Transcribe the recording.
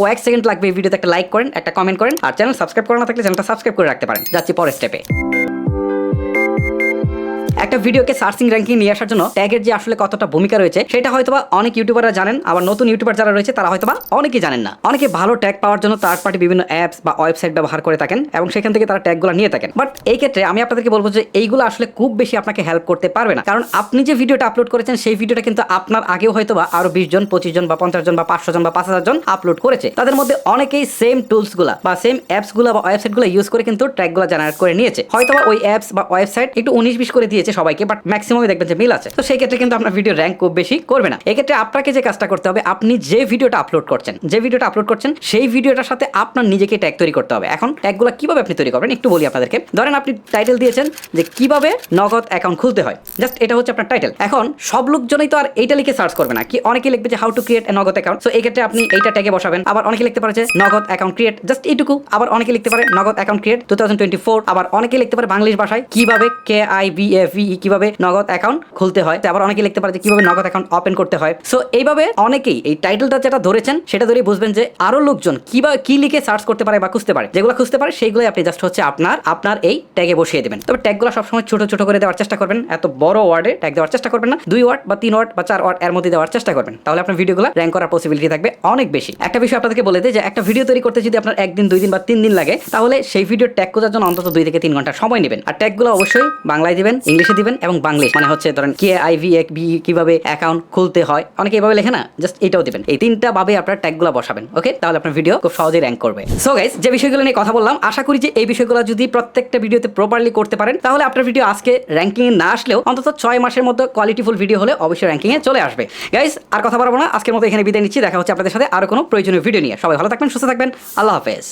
কয়েক সেকেন্ড লাগবে এই ভিডিওতে একটা লাইক করেন, একটা কমেন্ট করেন, আর চ্যানেল সাবস্ক্রাইব করা না থাকলে চ্যানেলটা সাবস্ক্রাইব করে রাখতে পারেন। যাচ্ছি পরের স্টেপে একটা ভিডিওকে সার্চিং র্যাঙ্কিং নিয়ে আসার জন্য ট্যাগের যে আসলে কতটা ভূমিকা রয়েছে, সেটা হয়তোবা অনেক ইউটিউবাররা জানেন, আবার নতুন ইউটিউবার যারা রয়েছে, তারা হয়তোবা অনেকেই জানেন না। অনেকে ভালো ট্যাগ পাওয়ার জন্য থার্ড পার্টি বিভিন্ন অ্যাপস বা ওয়েবসাইট ব্যবহার করে থাকেন এবং সেখান থেকে তারা ট্যাগগুলো নিয়ে থাকেন। বাট এই ক্ষেত্রে আমি আপনাদেরকে বলব যে এইগুলো আসলে খুব বেশি আপনাকে হেল্প করতে পারবে না। কারণ আপনি যে ভিডিওটা আপলোড করেছেন, সেই ভিডিওটা কিন্তু আপনার আগেও হয়তোবা আরও বিশ জন, পঁচিশ জন বা পঞ্চাশ জন বা পাঁচশো জন বা পাঁচ হাজার জন আপলোড করেছে। তাদের মধ্যে অনেকেই সেম টুলসগুলা বা সেম অ্যাপসগুলা বা ওয়েবসাইটগুলো ইউজ করে কিন্তু ট্র্যাকগুলো জেনারেট করে নিয়েছে। হয়তোবা ওই অ্যাপস বা ওয়েবসাইট একটু উনিশ বিশ করে দিয়েছে সবাইকে বাট ম্যাক্সিমামই দেখবেন যে মিল আছে। তো সেই ক্ষেত্রে কিন্তু আপনার ভিডিও র্যাঙ্ক খুব বেশি করবে না। এক্ষেত্রে আপনাকে যে কাজটা করতে হবে, আপনি যে ভিডিওটা আপলোড করছেন, যে ভিডিওটা আপলোড করছেন, সেই ভিডিওটার সাথে আপনার নিজেকে ট্যাগ তৈরি করতে হবে। এখন ট্যাগগুলো কীভাবে আপনি তৈরি করবেন একটু বলি আপনাদেরকে। ধরেন আপনি টাইটেল দিয়েছেন যে কীভাবে নগদ অ্যাকাউন্ট খুলতে হয়। জাস্ট এটা হচ্ছে আপনার টাইটেল এখন সব লোকজনই তো আর এইটা লিখে সার্চ করবে না। কি অনেকে লিখবে যে হাউ টু ক্রিয়েট এ নগদ অ্যাকাউন্ট সো এই ক্ষেত্রে আপনি এইটা ট্যাগে বসাবেন। আবার অনেকে লিখতে পারে যে নগদ অ্যাকাউন্ট ক্রিয়েট জাস্ট এইটুকু। আবার অনেকে লিখতে পারে Nagad account create two thousand twenty four আবার অনেকে লিখতে পারে বাংলিশ ভাষায় কীভাবে K I B F E কীভাবে নগদ অ্যাকাউন্ট খুলতে হয়। আবার অনেকে লিখতে পারে যে কীভাবে নগদ অ্যাকাউন্ট ওপেন করতে হয়। সো এইভাবে অনেকেই এই টাইটেলটা যেটা ধরেছেন, সেটা ধরেই বুঝবেন যে আরও লোকজন কীভাবে কি লিখে সার্চ করতে পারে বা খুঁজতে পারে। যেগুলো খুঁজতে পারে, সেইগুলোই আপনি জাস্ট হচ্ছে আপনার আপনার এই ট্যাগে বসিয়ে দেবেন। তবে ট্যাগগুলো সবসময় ছোট ছোট করে দেওয়ার চেষ্টা করবেন। এত বড় ওয়ার্ডে ট্যাগ দেওয়ার চেষ্টা করবেন না। দুই ওয়ার্ড বা তিন ওয়ার্ড বা চার ওয়ার্ড এর মধ্যে দেওয়ার চেষ্টা করবেন। তাহলে আপনার ভিডিওগুলো র্যাঙ্ক করার পসিবিলিটি থাকবে অনেক বেশি। একটা বিষয় আপনাদেরকে বলে দিই যে, একটা ভিডিও তৈরি করতে যদি আপনার একদিন, দুই দিন বা তিন দিন লাগে, তাহলে সেই ভিডিও ট্যাগ খোঁজার জন্য অন্তত দুই থেকে তিন ঘণ্টা সময় নেবেন। আর ট্যাগগুলো অবশ্যই বাংলায় দিবেন, ইংলিশে দিবেন এবং বাংলিশ মানে হচ্ছে ধরেন কে আই ভি এক বি কীভাবে অ্যাকাউন্ট খুলতে হয়, অনেকে এভাবে লেখে না জাস্ট এটাও দিবেন। এই তিনটা ভাবে আপনার ট্যাগগুলো বসাবেন ওকে তাহলে আপনার ভিডিও খুব সহজেই র্যাঙ্ক করবে। সো গাইস যে বিষয়গুলো নিয়ে কথা বললাম, আশা করি যে এই বিষয়গুলো যদি প্রত্যেকটা ভিডিওতে প্রপারলি করতে পারেন, তাহলে আপনার ভিডিও আজকে র্যাঙ্কিং এ না আসলেও অন্তত ছয় মাসের মধ্যে কোয়ালিটিফুল ভিডিও হলে অবশ্যই র্যাঙ্কিং এ চলে আসবে। গাইস আর কথা বলব না, আজকের মতো এখানে বিদায় নিচ্ছি, দেখা হচ্ছে আপনাদের সাথে আরও কোনো প্রয়োজনীয় ভিডিও নিয়ে। সবাই ভালো থাকবেন, সুস্থ থাকবেন, আল্লাহ হাফেজ।